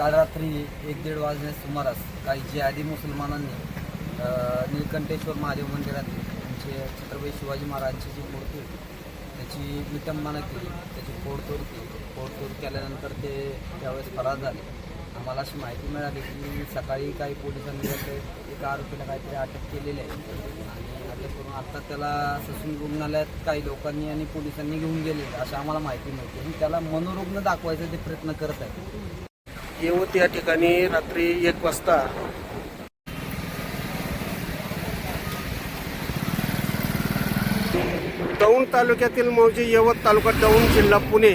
काल रात्री एक दीड वाजण्यास सुमारास काही जिहादी मुसलमानांनी नीलकंठेश्वर महादेव मंदिरातील त्यांचे छत्रपती शिवाजी महाराजांची जी मूर्ती होती त्याची विटंबना केली त्याची फोडतोड केली. फोडतोड केल्यानंतर ते त्यावेळेस फरार झाले. आम्हाला अशी माहिती मिळाली की सकाळी काही पोलिसांनी एका आरोपीला काहीतरी अटक केलेली आहे. आणि अटक करून आत्ता त्याला ससून रुग्णालयात काही लोकांनी आणि पोलिसांनी घेऊन गेले अशी आम्हाला माहिती मिळते. आणि त्याला मनोरुग्ण दाखवायचा ते प्रयत्न करत आहेत येवत या ठिकाणी रात्री एक वाजता. दौंड तालुक्यातील मौजे यवत तालुका दौंड जिल्हा पुणे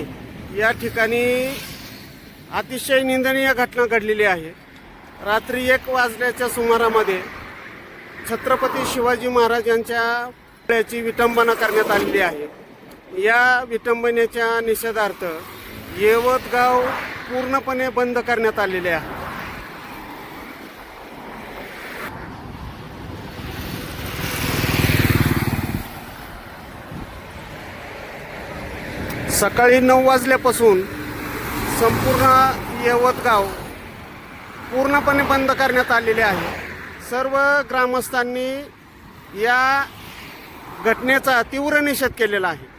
या ठिकाणी अतिशय निंदनीय घटना घडलेली आहे. रात्री एक वाजल्याच्या सुमारामध्ये छत्रपती शिवाजी महाराज यांच्या पुतळ्याची विटंबना करण्यात आलेली आहे. या विटंबनेच्या निषेधार्थ येवत गाव पूर्णपणे बंद करण्यात आलेले आहे. सकाळी नऊ वाजल्यापासून संपूर्ण यवतगाव पूर्णपणे बंद करण्यात आलेले आहे. सर्व ग्रामस्थांनी या घटनेचा तीव्र निषेध केलेला आहे.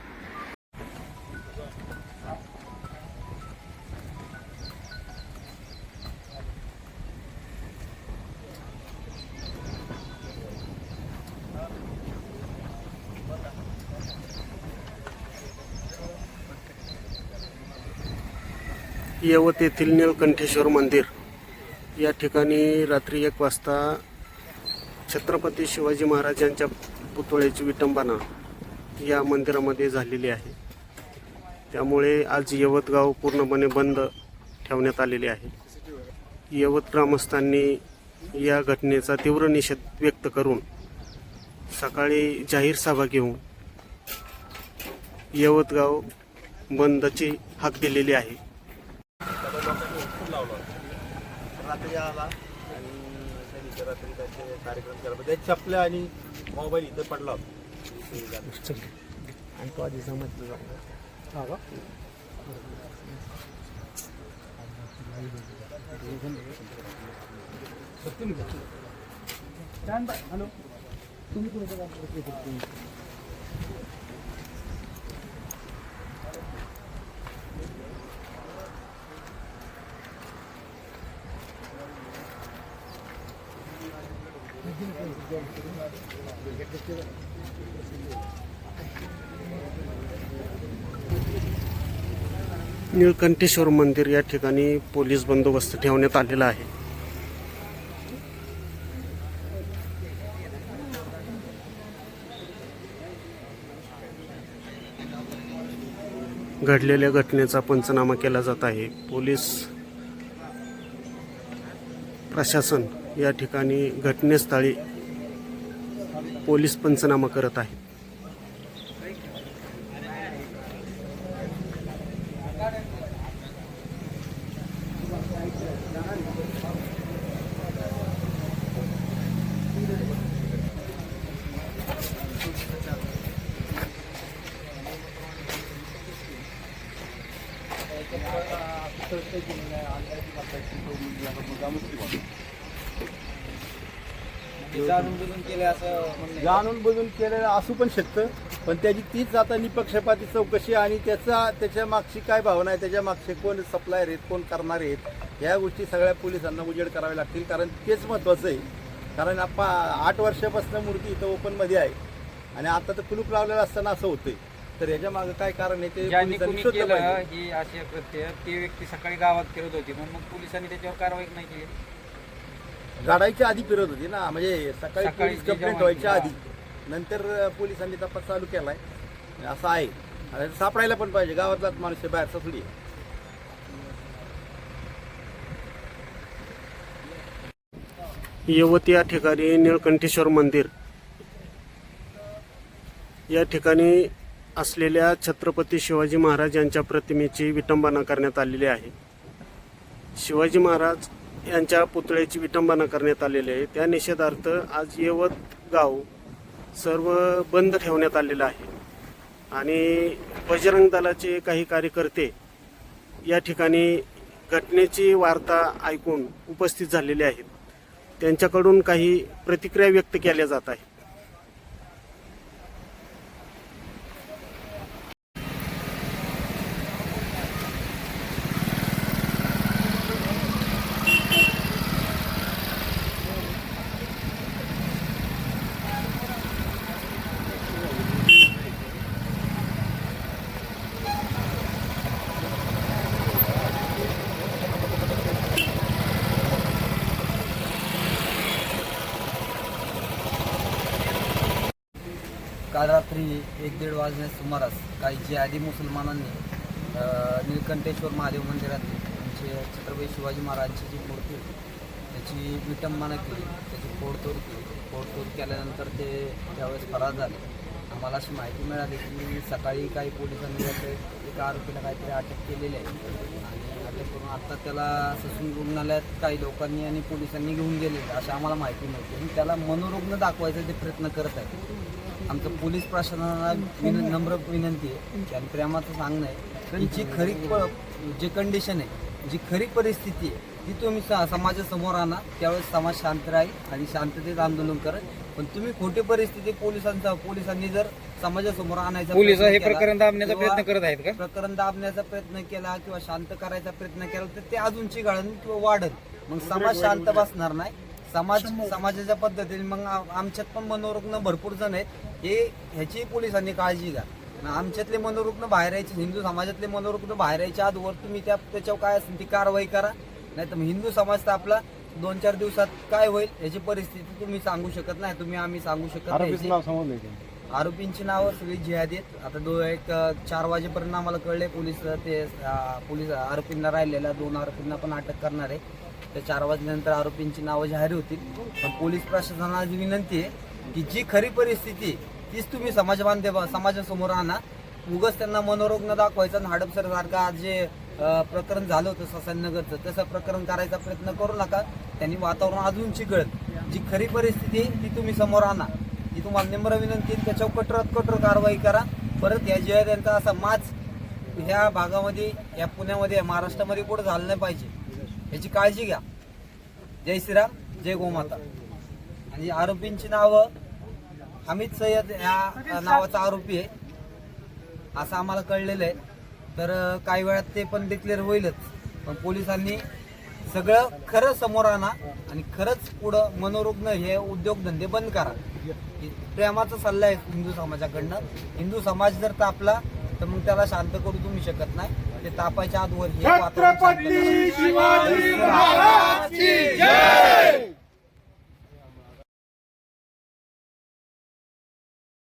यवत येथील निळकंठेश्वर मंदिर. या ठिकाणी रात्री एक वाजता छत्रपती शिवाजी महाराजांच्या पुतळ्याची विटंबना या मंदिरामध्ये झालेली आहे. त्यामुळे आज यवतगाव पूर्णपणे बंद ठेवण्यात आलेले आहे. यवत ग्रामस्थांनी या घटनेचा तीव्र निषेध व्यक्त करून सकाळी जाहीर सभा घेऊन यवतगाव बंदची हाक दिलेली आहे. रात्री आला आणि त्यांनी रात्री त्याचे कार्यक्रम केला. त्या चपल्या आणि मोबाईल इथं पडला होता. आणि तो आधी समजलं निळकंठेश्वर मंदिर या ठिकाणी पोलीस बंदोबस्त ठेवण्यात आलेला आहे. घडलेल्या घटनेचा पंचनामा केला जात आहे. पोलीस प्रशासन या ठिकाणी घटनेस्थळी पोलीस पंचनामा करत आहे जाणून बुजून केले असं म्हणणं आहे. जाणून बुजून केलेलं असू पण शकतं पण त्याची तीच आता निपक्षपाती चौकशी आणि त्याचा त्याच्या मागची काय भावना आहे त्याच्या मागचे कोण सप्लायर आहेत कोण करणार आहेत या गोष्टी सगळ्या पोलिसांना उजेड करावे लागतील. कारण तेच महत्त्वाचं आहे. कारण आपण आठ वर्षापासून मूर्ती इथं ओपनमध्ये आहे. आणि आता तर कुलूप लावलेलं असताना असं होतंय. तर याच्या मागं काय कारण आहे ते ज्यांनी पोलिसांनी कुणी शोधलं केलं पाहिजे. ही अशी कृत्य ती व्यक्ती सकाळी गावात फिरत होती. पण मग पोलिसांनी त्याच्यावर कारवाई नाही केली. गाडायच्या आधी फिरत होती ना म्हणजे सकाळी सकाळी पोलीस जे कंप्लेंट व्हायच्या. आधी. नंतर पोलिसांनी तपास चालू केलाय. असं आहे. आणि सापडायला पण पाहिजे. गावातलाच माणूस आहे बाहेरचा थोडी आहे. यवत या ठिकाणी निळकंठेश्वर मंदिर. या ठिकाणी असलेल्या छत्रपती शिवाजी महाराज यांच्या प्रतिमेची विटंबना करण्यात आलेली आहे. शिवाजी महाराज यांच्या पुतळ्याची विटंबना करण्यात आलेली आहे. त्या निषेधार्थ आज यवत गाव सर्व बंद ठेवण्यात आलेलं आहे. आणि बजरंग दलाचे काही कार्यकर्ते या ठिकाणी घटनेची वार्ता ऐकून उपस्थित झालेले आहेत. त्यांच्याकडून काही प्रतिक्रिया व्यक्त केल्या जात आहेत. काल रात्री एक दीड वाजण्यास सुमारास काही जिहादी मुसलमानांनी अ, निळकंठेश्वर महादेव मंदिरातली आमचे छत्रपती शिवाजी महाराजांची जी मूर्ती होती त्याची विटंबना केली त्याची फोडतोड केली. फोडतोड केल्यानंतर ते त्यावेळेस फरार झाले. आम्हाला अशी माहिती मिळाली की सकाळी काही पोलिसांनी एका आरोपीला काहीतरी अटक केलेली आहे. आणि अटक करून आता त्याला ससून रुग्णालयात काही लोकांनी आणि पोलिसांनी घेऊन गेलेले अशी आम्हाला माहिती मिळते. आणि त्याला मनोरुग्ण दाखवायचा ते प्रयत्न करत आहेत आमचं पोलीस प्रशासनाला विन नम्र विनंती आहे आणि प्रेमाचं सांगणं आहे की जी खरी जी कंडिशन आहे जी खरी परिस्थिती आहे ती तुम्ही समाजासमोर आणा. त्यावेळेस समाज शांत राहील आणि शांततेत आंदोलन करेल. पण तुम्ही खोटी परिस्थिती पोलिसांचा पोलिसांनी जर समाजासमोर आणायचा पोलीस हे प्रकरण दाबण्याचा प्रयत्न करत आहेत का? प्रकरण दाबण्याचा प्रयत्न केला किंवा शांत करायचा प्रयत्न केला तर ते अजून चिघळण किंवा वाढत मग समाज शांत बसणार नाही. समाज समाजाच्या पद्धतीने मग आमच्यात पण मनोरुग्ण भरपूर जण आहेत. हे ह्याची पोलिसांनी काळजी घ्या. आमच्यातले मनोरुग्ण बाहेर यायचे हिंदू समाजातले मनोरुग्ण बाहेर यायच्या आधीवर तुम्ही त्या त्याच्यावर काय असेल ती कारवाई करा. नाही तर हिंदू समाज तर आपला दोन चार दिवसात काय होईल याची परिस्थिती तुम्ही सांगू शकत नाही तुम्ही आम्ही सांगू शकत नाही. आरोपींची नावं सगळी जिहादी आहेत. आता दो एक चार वाजेपर्यंत आम्हाला कळले पोलीस ते पोलीस आरोपींना राहिलेल्या दोन आरोपींना पण अटक करणार आहे. त्या चार वाजल्यानंतर आरोपींची नावं जाहीर होतील. पण पोलीस प्रशासनाची विनंती आहे की जी खरी परिस्थिती तीच तुम्ही समाज बांधव समाजासमोर आणा. उगच त्यांना मनोरग्नं दाखवायचा आणि हडपसर सारखं आज जे प्रकरण झालं होतं ससानगरचं तसं प्रकरण करायचा प्रयत्न करू नका. त्यांनी वातावरण अजून चिघळत जी खरी परिस्थिती आहे ती तुम्ही समोर आणा. ही तुम्हाला निम्र विनंती आहे, त्याच्यावर कठोरात कठोर कारवाई करा. परत या जे यांचा असा माच ह्या भागामध्ये या पुण्यामध्ये महाराष्ट्रामध्ये कुठं झालं नाही पाहिजे. याची काळजी घ्या. जय श्रीराम जय गोमाता. आणि आरोपींची नावं हमीद सय्यद या नावाचा आरोपी आहे. असं आम्हाला कळलेलं आहे. तर काही वेळात ते पण डिक्लेअर होईलच. पण पोलिसांनी सगळं खरं समोर आणा आणि खरंच पुढं मनोरुग्ण हे उद्योगधंदे बंद करा. प्रेमाचा सल्ला आहे हिंदू समाजाकडनं. हिंदू समाज जर तापला तर मग त्याला शांत करू तुम्ही शकत नाही. ते तापाच्या आतवर हे वातावरण शिवाजी महाराज की जय!